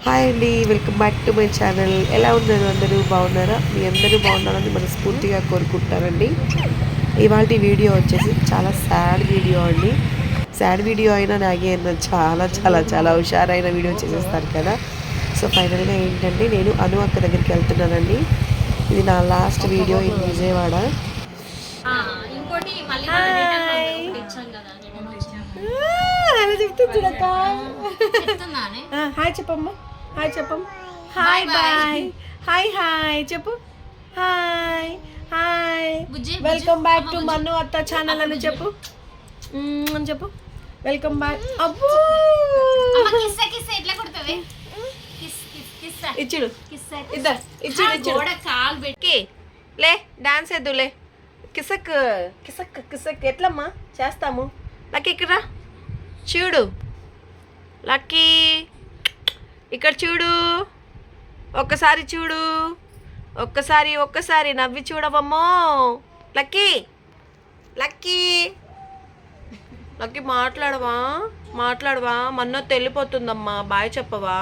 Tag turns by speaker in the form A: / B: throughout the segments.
A: Hi అండి welcome back to my channel ఎలా ఉన్నారు అందరూ? బాగున్నారా? మీ అందరూ బాగున్నారని మనస్ఫూర్తిగా కోరుకుంటానండి. ఇవాళ వీడియో వచ్చేసి చాలా సాడ్ వీడియో అండి. సాడ్ వీడియో అయినా నాగే అన్న చాలా చాలా చాలా హుషారైన వీడియో చేసేస్తాను కదా. సో ఫైనల్గా ఏంటంటే నేను అను అక్క దగ్గరికి వెళ్తున్నానండి. ఇది నా లాస్ట్ వీడియో ఇన్ విజయవాడ.
B: ఆ, ఇంకోటి మళ్ళీ మనం return ఒకటి ఇచ్చాం కదా చెప్తున్నానే?
A: హాయ్ చెప్పమ్మా. హాయ్ చెప్పమ్మ హాయ్ బాయ్ హాయ్ హాయ్ చెప్పు. Hi hi welcome back to Mannu అత్త ఛానల్ అని చెప్పు. అని చెప్పు. వెల్కమ్ బ్యాక్ అబ్బో! ఇచ్చుడు. ఇద్దరు ఇచ్చుడు ఇచ్చుడు. లే డాన్స్ ఎద్దులే కిసక్ కిసక్ కిసక్ ఎట్లమ్మా? చేస్తాము. లక్కీ ఇక్కడ. చూడు. లక్కీ. ఇక్కడ చూడు. ఒక్కసారి చూడు. ఒక్కసారి ఒక్కసారి నవ్వి చూడవమ్మో. లక్కీ. లక్కీ. లక్కీ మాట్లాడవా? మాట్లాడవా? మన్నో వెళ్ళిపోతుందమ్మా బాయ్ చెప్పవా?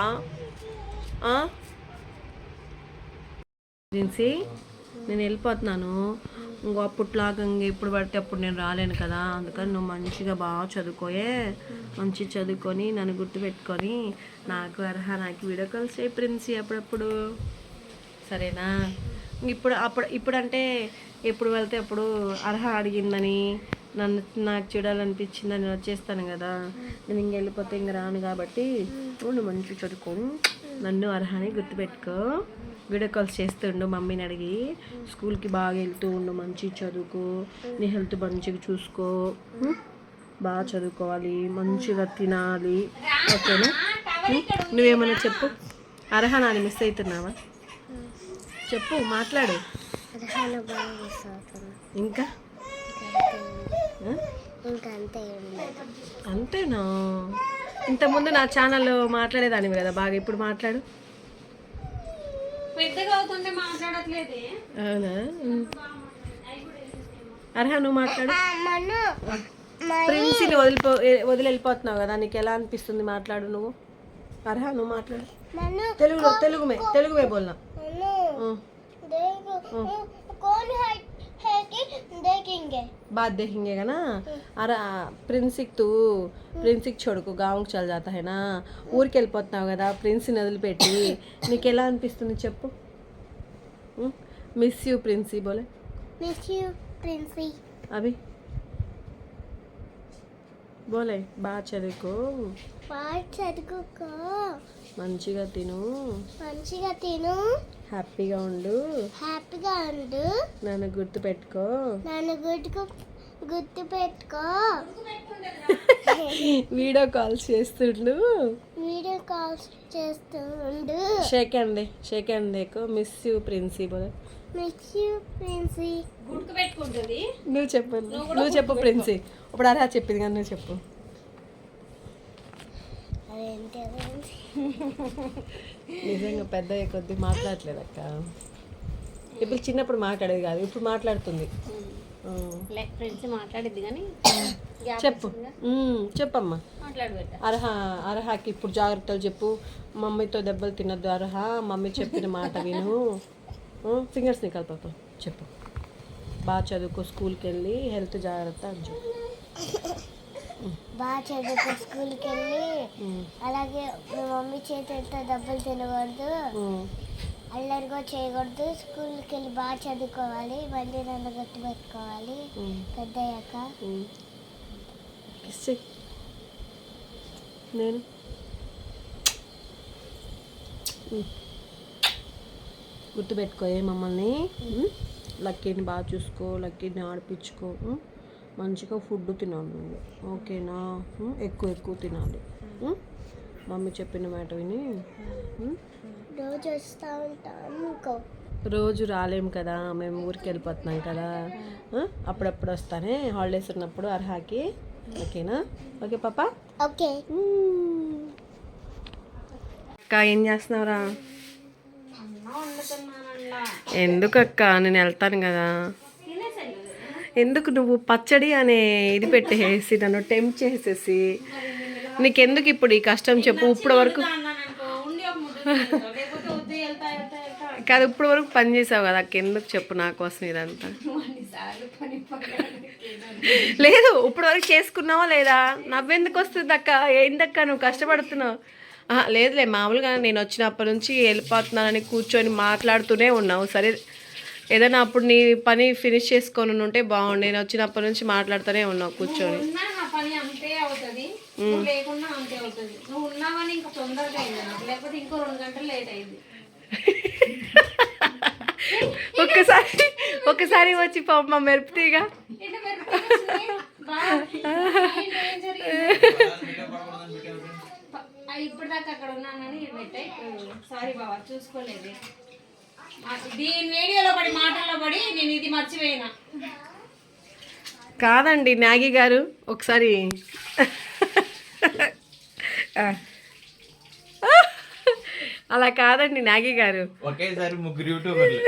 A: నేను వెళ్ళిపోతున్నాను. ఇంకో అప్పట్లాగా ఇంక ఎప్పుడు పడితే అప్పుడు నేను రాలేను కదా అందుకని నువ్వు మంచిగా బాగా చదువుకోయే. మంచి చదువుకొని నన్ను గుర్తుపెట్టుకొని నాకు అర్హ నాకు వీడియో కాల్స్ చేయి ప్రిన్సీ అప్పుడప్పుడు. సరేనా? ఇప్పుడు అప్పుడు ఇప్పుడంటే ఎప్పుడు వెళ్తే అప్పుడు అర్హ అడిగిందని నన్ను నాకు చూడాలనిపించిందని నేను వచ్చేస్తాను కదా. నేను ఇంక వెళ్ళిపోతే ఇంక రాను కాబట్టి నువ్వు మంచిగా చదువుకొని నన్ను అర్హని గుర్తుపెట్టుకో. వీడియో కాల్స్ చేస్తుండు మమ్మీని అడిగి స్కూల్కి బాగా వెళ్తూ ఉండు మంచి చదువుకో నీ హెల్త్ మంచిగా చూసుకో? బాగా చదువుకోవాలి మంచిగా తినాలి. ఓకేనా? ఉం? నువ్వేమన్నా చెప్పు. అర్హ నాని మిస్ అవుతున్నావా? చెప్పు మాట్లాడు. ఇంకా? అంతేనా? ఇంతకుముందు నా ఛానల్లో మాట్లాడేదానివి కదా బాగా. ఇప్పుడు మాట్లాడు. అవునా? నువ్వు మాట్లాడు. ప్రిన్సిని వదిలిపో వదిలి వెళ్ళిపోతున్నావు కదా నీకు ఎలా అనిపిస్తుంది మాట్లాడు నువ్వు? అర్హ నువ్వు మాట్లాడు. తెలుగులో తెలుగుమే తెలుగుమే బోల్నా? బాత్ దేహింగే కదా అరే ప్రిన్సిక్ తూ ప్రిన్సిక్ చొడుకు గావుకు చల్ జాతా హైనా? ఊరికి వెళ్ళిపోతున్నావు కదా ప్రిన్సిని వదిలిపెట్టి. నీకు ఎలా అనిపిస్తుంది చెప్పు? Miss you princi Bole.
C: Miss you Princy.
A: అవి బోలే బాగా చదువుకో.
C: బాగా చదువుకో.
A: మంచిగా తిను.
C: మంచిగా తిను.
A: హ్యాపీగా ఉండు.
C: హ్యాపీగా ఉండు.
A: నన్ను గుర్తు పెట్టుకో
C: నన్ను గుర్తుకు గుర్తు పెట్టుకో
A: వీడియో కాల్స్ చేస్తుండు.
C: వీడియో కాల్స్ చేస్తూ ఉండు
A: షేక్ అండి shake and miss you Princy Bole.
C: Miss you Princy
B: గుడ్కు పెట్టుకుంటుంది
A: నువ్వు చెప్పు నువ్వు చెప్పు ప్రిన్సీ ఇప్పుడు అర్హ చెప్పింది కానీ నువ్వు చెప్పు. నిజంగా పెద్ద కొద్దీ మాట్లాడట్లేదు అక్క. ఇప్పుడు చిన్నప్పుడు మాట్లాడేది కాదు ఇప్పుడు మాట్లాడుతుంది.
B: ఫ్రెండ్స్ మాట్లాడిద్ది కానీ
A: చెప్పు. చెప్పమ్మా. అర్హ అర్హకి ఇప్పుడు జాగ్రత్తలు చెప్పు. మమ్మీతో దెబ్బలు తినద్దు అర్హ. మమ్మీ చెప్పిన మాట విను. ఫింగర్స్ని కలప చెప్పు. బాగా చదువుకో స్కూల్కి వెళ్ళి హెల్త్ జాగ్రత్త అని చెప్పు.
C: బాగా చదువుకో స్కూల్కి వెళ్ళి అలాగే మమ్మీ చేతితో డబ్బులు తినకూడదు. అల్లరిగా చేయకూడదు స్కూల్కి వెళ్ళి బాగా చదువుకోవాలి మళ్ళీ నన్ను గుర్తు పెట్టుకోవాలి. పెద్ద అయ్యాక.
A: నేను ఉమ్. గుర్తుపెట్టుకోయే మమ్మల్ని. లక్కీని బాగా చూసుకో లక్కీని ఆడిపించుకో. మంచిగా ఫుడ్ తినాలి నువ్వు ఓకేనా. ఎక్కువ ఎక్కువ తినాలి. మమ్మీ చెప్పిన మాట విని.
C: రోజు వస్తూ ఉంటాను ఇంకో
A: రోజు రాలేం కదా మేము ఊరికి వెళ్ళిపోతున్నాం కదా? అప్పుడప్పుడు వస్తానే హాలిడేస్ ఉన్నప్పుడు అర్హాకి. ఓకేనా? ఓకే పాప?
C: ఓకే.
A: అక్క ఏం చేస్తున్నావురా? ఎందుకు అక్క నేను వెళ్తాను కదా. ఎందుకు నువ్వు పచ్చడి అనే ఇది పెట్టేసి నన్ను టెంప్ చేసేసి? నీకెందుకు ఇప్పుడు ఈ కష్టం చెప్పు ఇప్పుడు వరకు కాదు ఇప్పుడు వరకు పని చేసావు కదా ఎందుకు చెప్పు నా కోసం ఇదంతా? లేదు ఇప్పుడు వరకు చేసుకున్నావా లేదా? నవ్వెందుకు వస్తుంది అక్క? ఏందక్క నువ్వు కష్టపడుతున్నావు? లేదులే మామూలుగా నేను వచ్చినప్పటి నుంచి వెళ్ళిపోతున్నానని కూర్చొని మాట్లాడుతూనే ఉన్నావు. సరే ఏదైనా అప్పుడు నీ పని ఫినిష్ చేసుకొని ఉంటే బాగుండు. నేను వచ్చినప్పటి నుంచి మాట్లాడుతూనే ఉన్నావు కూర్చొని. ఒక్కసారి ఒక్కసారి వచ్చి మా మెరుపుతీగా
B: ఇప్పుడు దాకా అక్కడ ఉన్నానని సారీ బాబా చూసుకోలేదు. దీని వీడియోలో పడి మాటల్లో పడి నేను ఇది మర్చిపోయినా.
A: కాదండి నాగి గారు ఒకసారి. అలా కాదండి నాగి గారు.
D: ఒకేసారి ముగ్గురు యూట్యూబర్లు.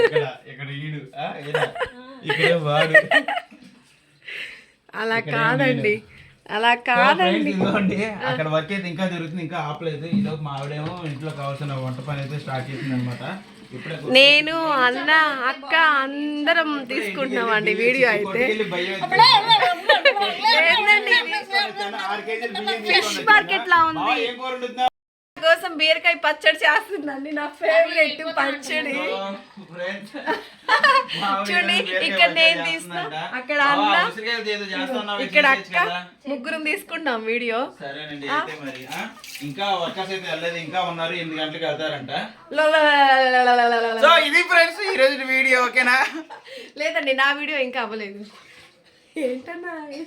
D: ఇక్కడ ఇక్కడ ఈడు ఆ, ఈయన. ఇక్కడే వాడు.
A: అలా కాదండి అలా కాదండి.
D: అక్కడ వర్క్ అయితే ఇంకా జరుగుతుంది ఇంకా ఆపలేదు. ఈలోపు మా ఆవిడేమో ఇంట్లో కావాల్సిన వంట పని అయితే స్టార్ట్ చేసింది అనమాట
A: నేను అన్న అక్క అందరం తీసుకుంటున్నాం అండి వీడియో అయితే. ఫిష్
D: మార్కెట్లా
A: ఉంది. కోసం బీరకాయ పచ్చడి చేస్తుందండి నా ఫేవరెట్ పచ్చడి. చూడండి ఇక్కడ నేను
D: తీసుకున్నా
A: అక్కడ అన్న. ఇక్కడ అక్క ముగ్గురం తీసుకుంటాం వీడియో.
D: ఇది ఈ రోజు వీడియో ఓకేనా?
A: లేదండి నా వీడియో ఇంకా అవ్వలేదు. ఏంటన్నా ఏం